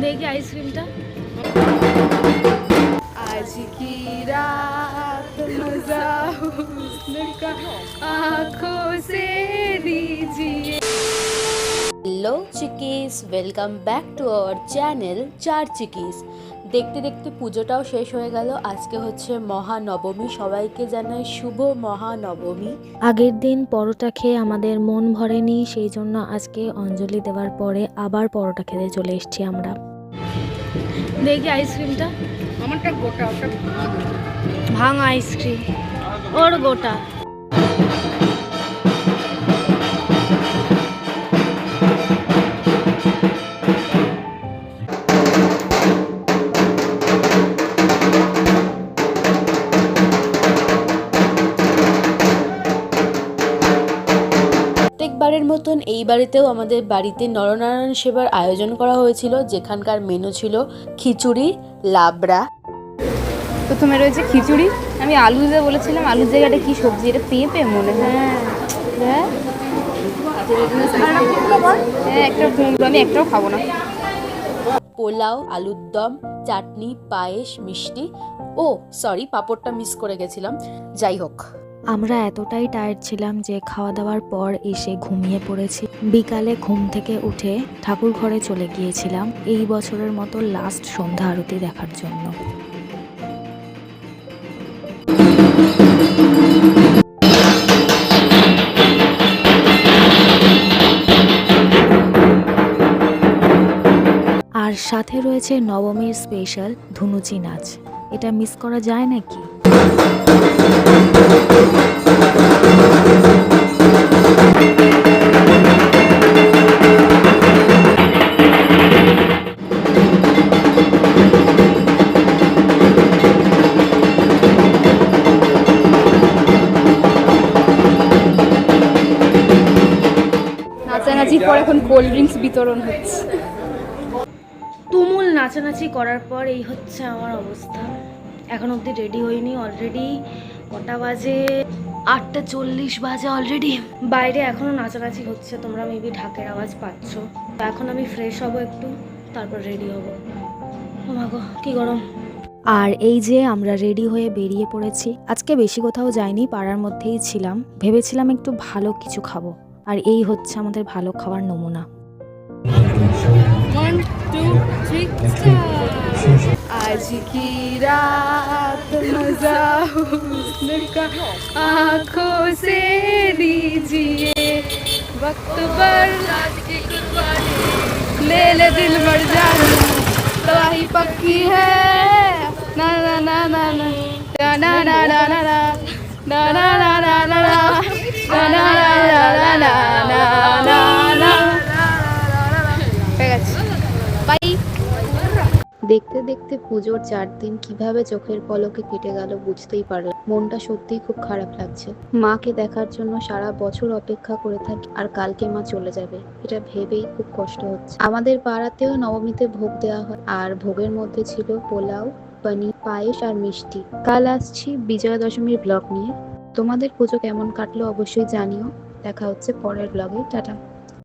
देखिए आइसक्रीम था। आज की रात मज़ा का आँखों से दीजिए hello chickies welcome back to our channel चार चिकीज দেখতে দেখতে পুজোটাও শেষ হয়ে গেল। আজকে হচ্ছে মহানবমী। সবাইকে জানাই শুভ মহানবমী। আগের দিন পরোটা খেয়ে আমাদের মন ভরেনি সেই জন্য আজকে অঞ্জলি দেওয়ার পরে আবার পরোটা খেতে চলে এসেছি আমরা। দেখি আইসক্রিমটা। আমারটা গোটা ওটা ভাঙা আইসক্রিম। ওর গোটা। প্রত্যেকবারের মতন এই বাড়িতেও আমাদের বাড়িতে নরনারায়ণ সেবার আয়োজন করা হয়েছিল যেখানকার মেনু ছিল খিচুড়ি লাবড়া। প্রথমে রয়েছে খিচুড়ি। আমি আলু দিয়ে বলেছিলাম আলুর জায়গাটা কি সবজি এটা পেঁপে মনে হয়। হ্যাঁ। হ্যাঁ? একটা কুমড়ো আমি একটাও খাব না। পোলাও আলুর দম চাটনি পায়েস মিষ্টি। ও সরি পাঁপড়টা মিস করে গেছিলাম। যাই হোক। আমরা এতটাই টায়ার্ড ছিলাম যে খাওয়া দাওয়ার পর এসে ঘুমিয়ে পড়েছি। বিকালে ঘুম থেকে উঠে ঠাকুর ঘরে চলে গিয়েছিলাম এই বছরের মতো লাস্ট সন্ধ্যা আরতি দেখার জন্য। আর সাথে রয়েছে নবমীর স্পেশাল ধুনুচি নাচ। এটা মিস করা যায় নাকি? নাচানাচির পর এখন কোল্ড ড্রিঙ্কস বিতরণ হচ্ছে। তুমুল নাচানাচি করার পর এই হচ্ছে আমার অবস্থা। এখন অবধি রেডি হইনি অলরেডি কটা বাজে? আটটা চল্লিশ বাজে অলরেডি বাইরে এখনও নাচানাচি হচ্ছে তোমরা মেবি ঢাকের আওয়াজ পাচ্ছ। এখন আমি ফ্রেশ হব একটু তারপর রেডি হব। তোমাকে কি গরম। আর এই যে আমরা রেডি হয়ে বেরিয়ে পড়েছি আজকে বেশি কোথাও যাইনি পাড়ার মধ্যেই ছিলাম। ভেবেছিলাম একটু ভালো কিছু খাব। আর এই হচ্ছে আমাদের ভালো খাওয়ার নমুনা। One, two, three. आज की रात मज़ा हुस्न का आँखों से लीजिए वक्त पर ले ले दिल मर जाना तबाही पक्की है ना ना ना ना ना ना ना ना ना ना ना ना ना ना ना ना দেখতে দেখতে পুজোর চার দিন কীভাবে চোখের পলকে কেটে গেল বুঝতেই পারলাম। মনটা সত্যিই খুব খারাপ লাগছে। মাকে দেখার জন্য সারা বছর অপেক্ষা করে থাকি আর কালকে মা চলে যাবে। এটা ভেবেই খুব কষ্ট হচ্ছে। আমাদের পাড়াতেও নবমীতে ভোগ দেওয়া হয় আর ভোগের মধ্যে ছিল পোলাও, পনির, পায়েস আর মিষ্টি। কাল আসছি বিজয়া দশমীর ব্লগ নিয়ে। তোমাদের পুজো কেমন কাটলো অবশ্যই জানিও। দেখা হচ্ছে পরের ব্লগে। টাটা।